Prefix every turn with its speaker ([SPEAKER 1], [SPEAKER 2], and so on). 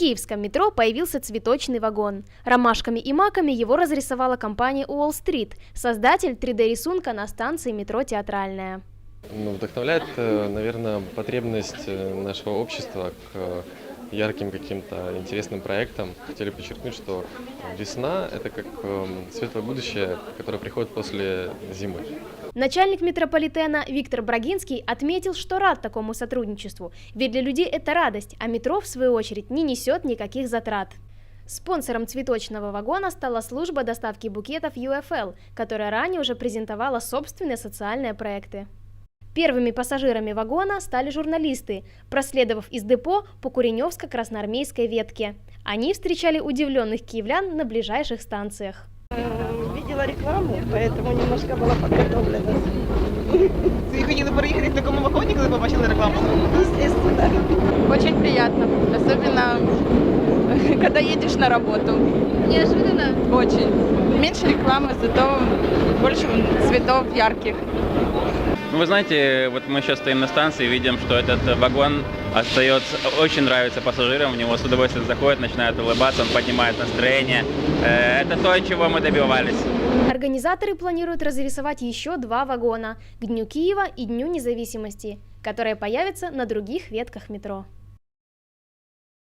[SPEAKER 1] киевском метро появился цветочный вагон. Ромашками и маками его разрисовала компания Уолл-стрит, создатель 3D-рисунка на станции метро «Театральная».
[SPEAKER 2] Ну, вдохновляет, э, наверное, потребность э, нашего общества к ярким каким-то интересным проектам. Хотели подчеркнуть, что весна – это как эм, светлое будущее, которое приходит после зимы.
[SPEAKER 1] Начальник метрополитена Виктор Брагинский отметил, что рад такому сотрудничеству, ведь для людей это радость, а метро, в свою очередь, не несет никаких затрат. Спонсором цветочного вагона стала служба доставки букетов UFL, которая ранее уже презентовала собственные социальные проекты. Первыми пассажирами вагона стали журналисты, проследовав из депо по Куреневско-Красноармейской ветке. Они встречали удивленных киевлян на ближайших станциях.
[SPEAKER 3] Видела рекламу, поэтому немножко была подготовлена.
[SPEAKER 4] Ви хотіли переїхати в такому вагоні, коли побачили рекламу?
[SPEAKER 3] Естественно.
[SPEAKER 5] Очень приятно, особенно когда едешь на работу.
[SPEAKER 1] Неожиданно.
[SPEAKER 5] Очень. Меньше рекламы, зато больше цветов ярких.
[SPEAKER 6] Ну, вы знаете, вот мы сейчас стоим на станции, видим, что этот вагон остается, очень нравится пассажирам, в него с удовольствием заходят, начинают улыбаться, он поднимает настроение. Э, Это то, чего мы добивались.
[SPEAKER 1] Организаторы планируют разрисовать еще два вагона к Дню Киева и Дню независимости, которые появятся на других ветках метро.